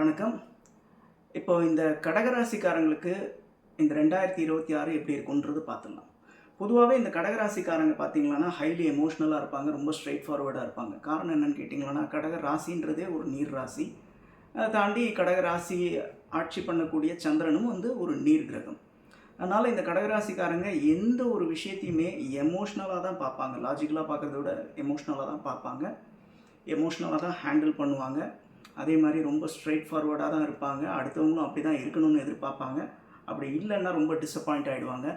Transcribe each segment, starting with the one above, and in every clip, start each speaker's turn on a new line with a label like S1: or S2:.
S1: வணக்கம். இப்போ இந்த கடகராசிக்காரங்களுக்கு இந்த ரெண்டாயிரத்தி இருபத்தி ஆறு எப்படி இருக்குன்றது பார்த்துடலாம். பொதுவாகவே இந்த கடகராசிக்காரங்க பார்த்தீங்கன்னா ஹைலி எமோஷ்னலாக இருப்பாங்க ரொம்ப ஸ்ட்ரெயிட் ஃபார்வர்டாக இருப்பாங்க. காரணம் என்னன்னு கேட்டிங்கன்னா கடக ராசின்றதே ஒரு நீர் ராசி அதை தாண்டி கடக ராசி ஆட்சி பண்ணக்கூடிய சந்திரனும் வந்து ஒரு நீர் கிரகம் அதனால் இந்த கடகராசிக்காரங்க எந்த ஒரு விஷயத்தையுமே எமோஷ்னலாக தான் பார்ப்பாங்க. லாஜிக்கலாக பார்க்குறத விட எமோஷ்னலாக தான் பார்ப்பாங்க. எமோஷ்னலாக தான் ஹேண்டில் பண்ணுவாங்க. அதே மாதிரி ரொம்ப ஸ்ட்ரெயிட் ஃபார்வர்டாக தான் இருப்பாங்க. அடுத்தவங்களும் அப்படி தான் இருக்கணும்னு எதிர்பார்ப்பாங்க. அப்படி இல்லைன்னா ரொம்ப டிசப்பாயிண்ட் ஆகிடுவாங்க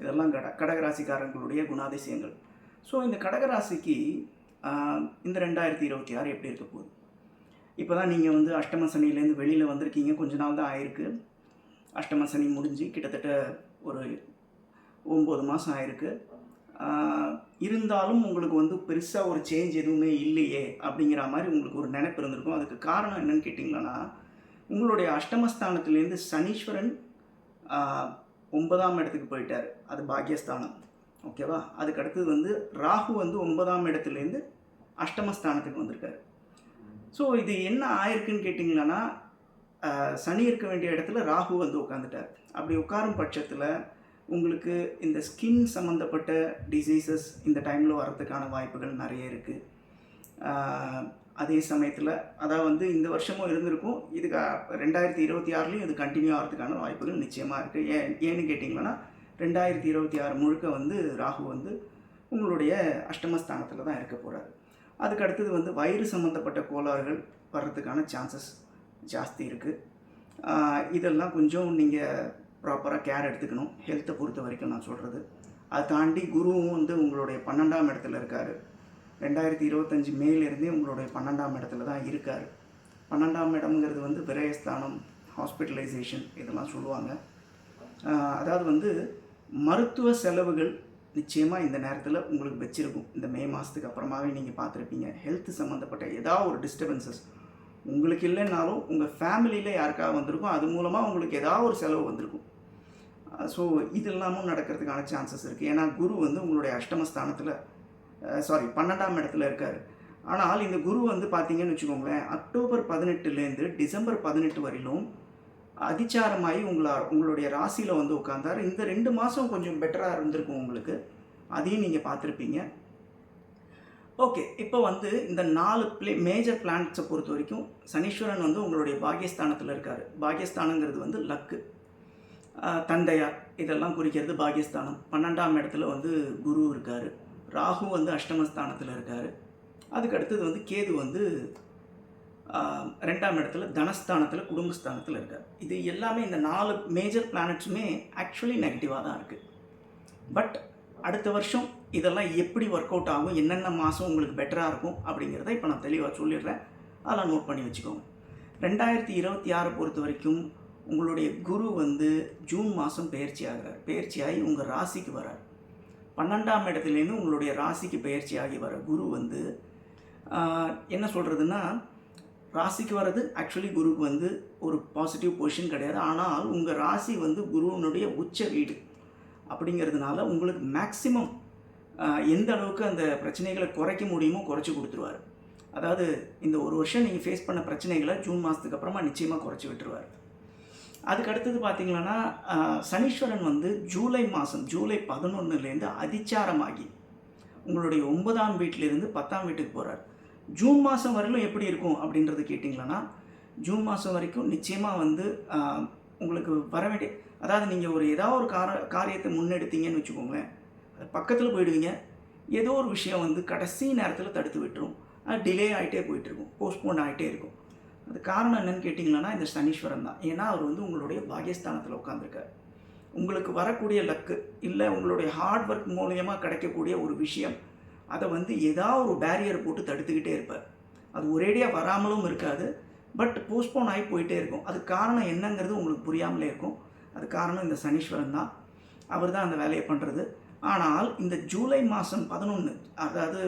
S1: இதெல்லாம் கட கடகராசிக்காரங்களுடைய குணாதிசயங்கள். ஸோ இந்த கடகராசிக்கு இந்த ரெண்டாயிரத்தி இருபத்தி ஆறு எப்படி இருக்க போகுது? இப்போ தான் நீங்கள் வந்து அஷ்டம சனியிலேருந்து வெளியில் வந்திருக்கீங்க. கொஞ்ச நாள் தான் ஆயிருக்கு. அஷ்டம சனி முடிஞ்சு கிட்டத்தட்ட ஒரு ஒம்பது மாதம் ஆயிருக்கு. இருந்தாலும் உங்களுக்கு வந்து பெருசாக ஒரு சேஞ்ச் எதுவுமே இல்லையே அப்படிங்கிற மாதிரி உங்களுக்கு ஒரு நினைப்பு இருந்திருக்கும். அதுக்கு காரணம் என்னன்னு கேட்டிங்கன்னா உங்களுடைய அஷ்டமஸ்தானத்துலேருந்து சனீஸ்வரன் ஒன்பதாம் இடத்துக்கு போயிட்டார். அது பாக்யஸ்தானம். ஓகேவா அதுக்கு அடுத்தது வந்து ராகு வந்து ஒன்பதாம் இடத்துலேருந்து அஷ்டமஸ்தானத்துக்கு வந்திருக்காரு. ஸோ இது என்ன ஆயிருக்குன்னு கேட்டிங்கன்னா சனி இருக்க வேண்டிய இடத்துல ராகு வந்து உட்காந்துட்டார் அப்படி உட்காரும் பட்சத்தில் உங்களுக்கு இந்த ஸ்கின் சம்மந்தப்பட்ட டிசீசஸ் இந்த டைமில் வரதுக்கான வாய்ப்புகள் நிறைய இருக்குது அதே சமயத்தில் அதாவது வந்து இந்த வருஷமும் இருந்திருக்கும். இதுக்கு ரெண்டாயிரத்தி இருபத்தி ஆறுலேயும் இது கண்டினியூ ஆகிறதுக்கான வாய்ப்புகள் நிச்சயமாக இருக்குது ஏன் ஏன்னு கேட்டிங்கன்னா ரெண்டாயிரத்தி இருபத்தி ஆறு முழுக்க வந்து ராகு வந்து உங்களுடைய அஷ்டமஸ்தானத்தில் தான் இருக்க போகிறாரு அதுக்கு அடுத்தது வந்து வயிறு சம்மந்தப்பட்ட கோளாறுகள் வர்றதுக்கான சான்சஸ் ஜாஸ்தி இருக்குது இதெல்லாம் கொஞ்சம் நீங்கள் ப்ராப்பராக கேர் எடுத்துக்கணும். ஹெல்த்தை பொறுத்த வரைக்கும் நான் சொல்கிறது அதை தாண்டி குருவும் வந்து உங்களுடைய பன்னெண்டாம் இடத்துல இருக்கார். ரெண்டாயிரத்தி இருபத்தஞ்சி மேலேருந்தே உங்களுடைய பன்னெண்டாம் இடத்துல தான் இருக்கார். பன்னெண்டாம் இடம்ங்கிறது வந்து விரயஸ்தானம் ஹாஸ்பிட்டலைசேஷன் இதெல்லாம் சொல்லுவாங்க. அதாவது வந்து மருத்துவ செலவுகள் நிச்சயமாக இந்த நேரத்தில் உங்களுக்கு வச்சுருக்கும். இந்த மே மாதத்துக்கு அப்புறமாவே நீங்கள் பார்த்துருப்பீங்க. ஹெல்த் சம்மந்தப்பட்ட ஏதாவது ஒரு டிஸ்டர்பன்சஸ் உங்களுக்கு இல்லைனாலும் உங்கள் ஃபேமிலியில் யாருக்காவது வந்திருக்கும் அது மூலமாக உங்களுக்கு ஏதாவது ஒரு செலவு வந்திருக்கும். ஸோ இது இல்லாமல் நடக்கிறதுக்கான சான்சஸ் இருக்குது ஏன்னா குரு வந்து உங்களுடைய அஷ்டமஸ்தானத்தில் சாரி பன்னெண்டாம் இடத்துல இருக்கார். ஆனால் இந்த குரு வந்து பார்த்தீங்கன்னு வச்சுக்கோங்களேன் அக்டோபர் பதினெட்டுலேருந்து டிசம்பர் பதினெட்டு வரையிலும் அதிச்சாரமாகி உங்களா உங்களுடைய ராசியில் வந்து உட்காந்தார் இந்த ரெண்டு மாதம் கொஞ்சம் பெட்டராக இருந்திருக்கும் உங்களுக்கு. அதையும் நீங்கள் பார்த்துருப்பீங்க. ஓகே இப்போ வந்து இந்த நாலு பிளே மேஜர் பிளானட்ஸை பொறுத்த வரைக்கும் சனீஸ்வரன் வந்து உங்களுடைய பாகியஸ்தானத்தில் இருக்கார். பாகியஸ்தானங்கிறது வந்து லக்கு. தந்தையார் இதெல்லாம் குறிக்கிறது பாகியஸ்தானம். பன்னெண்டாம் இடத்துல வந்து குரு இருக்கார். ராகு வந்து அஷ்டமஸ்தானத்தில் இருக்கார். அதுக்கு அடுத்தது வந்து கேது வந்து ரெண்டாம் இடத்துல தனஸ்தானத்தில் குடும்பஸ்தானத்தில் இருக்கார். இது எல்லாமே இந்த நாலு மேஜர் பிளானட்ஸுமே ஆக்சுவலி நெகட்டிவாக தான் இருக்குது பட் அடுத்த வருஷம் இதெல்லாம் எப்படி ஒர்க் அவுட் ஆகும் என்னென்ன மாதம் உங்களுக்கு பெட்டராக இருக்கும் அப்படிங்கிறத இப்போ நான் தெளிவாக சொல்லிடுறேன். அதெல்லாம் நோட் பண்ணி வச்சுக்கோங்க. ரெண்டாயிரத்தி இருபத்தி ஆறை பொறுத்த வரைக்கும் உங்களுடைய குரு வந்து ஜூன் மாதம் பயிற்சி ஆகிறார். பயிற்சியாகி உங்கள் ராசிக்கு வரார். பன்னெண்டாம் இடத்துலேருந்து உங்களுடைய ராசிக்கு பயிற்சியாகி வர குரு வந்து என்ன சொல்கிறதுன்னா ராசிக்கு வர்றது ஆக்சுவலி குருக்கு வந்து ஒரு பாசிட்டிவ் பொசிஷன் கிடையாது. ஆனால் உங்கள் ராசி வந்து குருவினுடைய உச்ச வீடு அப்படிங்கிறதுனால உங்களுக்கு மேக்ஸிமம் எந்த அளவுக்கு அந்த பிரச்சனைகளை குறைக்க முடியுமோ குறைச்சி கொடுத்துருவார். அதாவது இந்த ஒரு வருஷம் நீங்கள் ஃபேஸ் பண்ண பிரச்சனைகளை ஜூன் மாதத்துக்கு அப்புறமா நிச்சயமாக குறைச்சி விட்டுருவார். அதுக்கு அடுத்தது பார்த்திங்கன்னா சனீஸ்வரன் வந்து ஜூலை மாதம் ஜூலை பதினொன்றுலேருந்து அதிச்சாரமாகி உங்களுடைய ஒன்பதாம் வீட்டிலேருந்து பத்தாம் வீட்டுக்கு போகிறார் ஜூன் மாதம் வரையிலும் எப்படி இருக்கும் அப்படின்றது கேட்டிங்களன்னா ஜூன் மாதம் வரைக்கும் நிச்சயமாக வந்து உங்களுக்கு வர வேண்டிய அதாவது நீங்கள் ஒரு ஏதாவது ஒரு கார காரியத்தை முன்னெடுத்தீங்கன்னு வச்சுக்கோங்களேன் அது பக்கத்தில் போயிடுவீங்க. ஏதோ ஒரு விஷயம் வந்து கடைசி நேரத்தில் தடுத்து விட்டுரும். அது டிலே ஆகிட்டே போயிட்டுருக்கும் போஸ்ட்போன் ஆகிட்டே இருக்கும். அது காரணம் என்னன்னு கேட்டிங்கன்னா இந்த சனீஸ்வரன் தான். ஏன்னா அவர் வந்து உங்களுடைய பாகியஸ்தானத்தில் உட்காந்துருக்கார் உங்களுக்கு வரக்கூடிய லக்கு இல்லை உங்களுடைய ஹார்ட் ஒர்க் மூலியமாக கிடைக்கக்கூடிய ஒரு விஷயம் அதை வந்து ஏதாவது ஒரு பேரியர் போட்டு தடுத்துக்கிட்டே இருப்பார். அது ஒரேடியாக வராமலும் இருக்காது பட் போஸ்ட்போன் ஆகி போயிட்டே இருக்கும். அது காரணம் என்னங்கிறது உங்களுக்கு புரியாமலே இருக்கும். அது காரணம் இந்த சனீஸ்வரன் தான். அவர் தான் அந்த வேலையை பண்ணுறது ஆனால் இந்த ஜூலை மாதம் பதினொன்று அதாவது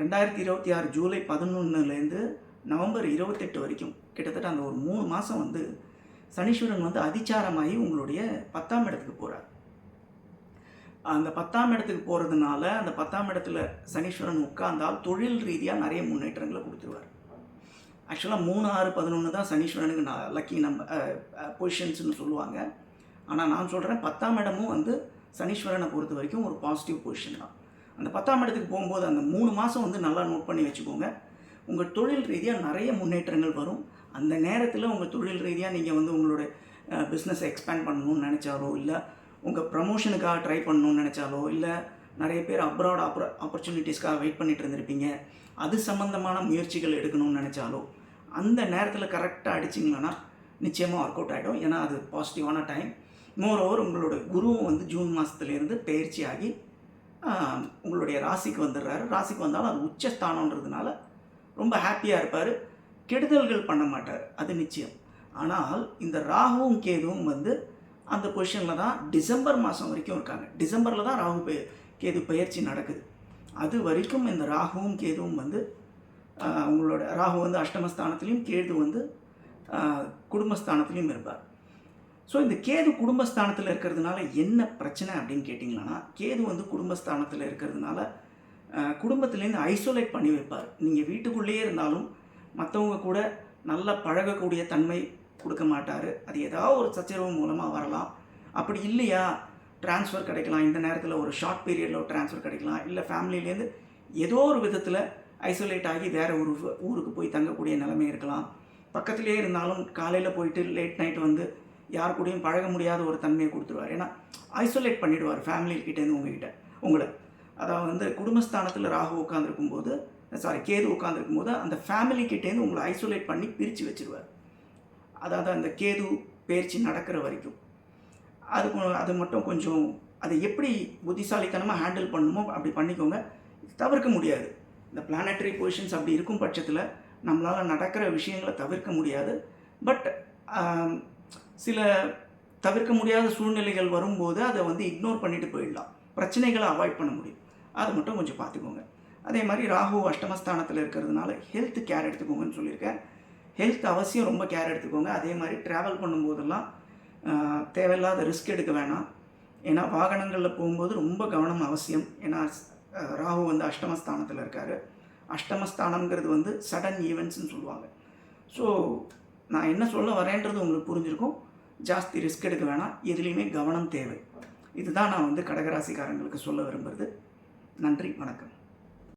S1: ரெண்டாயிரத்தி இருபத்தி ஆறு ஜூலை பதினொன்றுலேருந்து நவம்பர் இருபத்தெட்டு வரைக்கும் கிட்டத்தட்ட அந்த ஒரு மூணு மாதம் வந்து சனீஸ்வரன் வந்து அதிச்சாரமாகி உங்களுடைய பத்தாம் இடத்துக்கு போகிறார் அந்த பத்தாம் இடத்துக்கு போகிறதுனால அந்த பத்தாம் இடத்துல சனீஸ்வரன் உட்கார்ந்தால் தொழில் ரீதியாக நிறைய முன்னேற்றங்களை கொடுத்துருவார். ஆக்சுவலாக மூணு ஆறு பதினொன்று தான் சனீஸ்வரனுக்கு நான் லக்கி நம்ம பொசிஷன்ஸ்னு சொல்லுவாங்க. ஆனால் நான் சொல்கிறேன் பத்தாம் இடமும் வந்து சனீஸ்வரனை பொறுத்த வரைக்கும் ஒரு பாசிட்டிவ் பொசிஷன் தான். அந்த பத்தாம் இடத்துக்கு போகும்போது அந்த மூணு மாதம் வந்து நல்லா நோட் பண்ணி வச்சுக்கோங்க. உங்கள் தொழில் ரீதியாக நிறைய முன்னேற்றங்கள் வரும். அந்த நேரத்தில் உங்கள் தொழில் ரீதியாக நீங்கள் வந்து உங்களோட பிஸ்னஸை எக்ஸ்பேண்ட் பண்ணணும்னு நினச்சாலோ இல்லை உங்கள் ப்ரமோஷனுக்காக ட்ரை பண்ணணும்னு நினச்சாலோ இல்லை நிறைய பேர் அப்ராட் ஆப்பர் ஆப்பர்ச்சுனிட்டிஸ்க்காக வெயிட் பண்ணிட்டு இருந்திருப்பீங்க. அது சம்மந்தமான முயற்சிகள் எடுக்கணும்னு நினச்சாலோ அந்த நேரத்தில் கரெக்டாக அடிச்சிங்கன்னா நிச்சயமாக ஒர்க் அவுட் ஆகிடும் ஏன்னா அது பாசிட்டிவான டைம் மோர் ஓவர் உங்களோட குருவும் வந்து ஜூன் மாதத்துலேருந்து பயிற்சி ஆகி உங்களுடைய ராசிக்கு வந்துடுறாரு. ராசிக்கு வந்தாலும் அது உச்சஸ்தானன்றதுனால ரொம்ப ஹாப்பியாக இருப்பார். கெடுதல்கள் பண்ண மாட்டார். அது நிச்சயம். ஆனால் இந்த ராகுவும் கேதுவும் வந்து அந்த பொசிஷனில் தான் டிசம்பர் மாதம் வரைக்கும் இருக்காங்க. டிசம்பரில் தான் ராகு பெ கேது பயிற்சி நடக்குது. அது வரைக்கும் இந்த ராகுவும் கேதுவும் வந்து அவங்களோட ராகு வந்து அஷ்டமஸ்தானத்துலேயும் கேது வந்து குடும்பஸ்தானத்துலேயும் இருப்பார். ஸோ இந்த கேது குடும்பஸ்தானத்தில் இருக்கிறதுனால என்ன பிரச்சனை அப்படின்னு கேட்டிங்கன்னா கேது வந்து குடும்பஸ்தானத்தில் இருக்கிறதுனால குடும்பத்திலேருந்து ஐசோலேட் பண்ணி வைப்பார். நீங்கள் வீட்டுக்குள்ளேயே இருந்தாலும் மற்றவங்க கூட நல்லா பழகக்கூடிய தன்மை கொடுக்க மாட்டார். அது ஏதாவது ஒரு சச்சரவு மூலமாக வரலாம். அப்படி இல்லையா? ட்ரான்ஸ்ஃபர் கிடைக்கலாம். இந்த நேரத்தில் ஒரு ஷார்ட் பீரியடில் ஒரு ட்ரான்ஸ்ஃபர் கிடைக்கலாம். இல்லை ஃபேமிலியிலேருந்து ஏதோ ஒரு விதத்தில் ஐசோலேட் ஆகி வேறு ஒரு ஊருக்கு போய் தங்கக்கூடிய நிலைமை இருக்கலாம். பக்கத்துலேயே இருந்தாலும் காலையில் போயிட்டு லேட் நைட் வந்து யார் கூடயும் பழக முடியாத ஒரு தன்மையை கொடுத்துருவார். ஏன்னா ஐசோலேட் பண்ணிவிடுவார் ஃபேமிலிக்கிட்டேருந்து உங்ககிட்ட. உங்களை அதாவது வந்து குடும்பஸ்தானத்தில் ராகு உட்காந்துருக்கும் போது சாரி கேது உட்காந்துருக்கும் போது அந்த ஃபேமிலிக்கிட்டேருந்து உங்களை ஐசோலேட் பண்ணி பிரித்து வச்சுருவார். அதாவது அந்த கேது பயிற்சி நடக்கிற வரைக்கும். அது அது மட்டும் கொஞ்சம் அதை எப்படி புத்திசாலித்தனமாக ஹேண்டில் பண்ணணுமோ அப்படி பண்ணிக்கோங்க. தவிர்க்க முடியாது. இந்த பிளானட்டரி பொசிஷன்ஸ் அப்படி இருக்கும் பட்சத்தில் நம்மளால் நடக்கிற விஷயங்களை தவிர்க்க முடியாது. பட் சில தவிர்க்க முடியாத சூழ்நிலைகள் வரும்போது அதை வந்து இக்னோர் பண்ணிட்டு போயிடலாம். பிரச்சனைகளை அவாய்ட் பண்ண முடியும். அதை மட்டும் கொஞ்சம் பார்த்துக்கோங்க. அதே மாதிரி ராகு அஷ்டமஸ்தானத்தில் இருக்கிறதுனால ஹெல்த் கேர் எடுத்துக்கோங்கன்னு சொல்லியிருக்கேன். ஹெல்த் அவசியம் ரொம்ப கேர் எடுத்துக்கோங்க. அதே மாதிரி ட்ராவல் பண்ணும்போதெல்லாம் தேவையில்லாத ரிஸ்க் எடுக்க வேணாம். ஏன்னா வாகனங்களில் போகும்போது ரொம்ப கவனம் அவசியம். ஏன்னா ராகு வந்து அஷ்டமஸ்தானத்தில் இருக்கார். அஷ்டமஸ்தானம்ங்கிறது வந்து சடன் ஈவெண்ட்ஸ்னு சொல்லுவாங்க. ஸோ நான் என்ன சொல்ல வரேன்றது உங்களுக்கு புரிஞ்சிருக்கும். ஜாஸ்தி ரிஸ்க் எடுக்க வேணாம். எதுலேயுமே கவனம் தேவை. இதுதான் நான் வந்து கடகராசிக்காரங்களுக்கு சொல்ல விரும்புகிறது நன்றி வணக்கம்.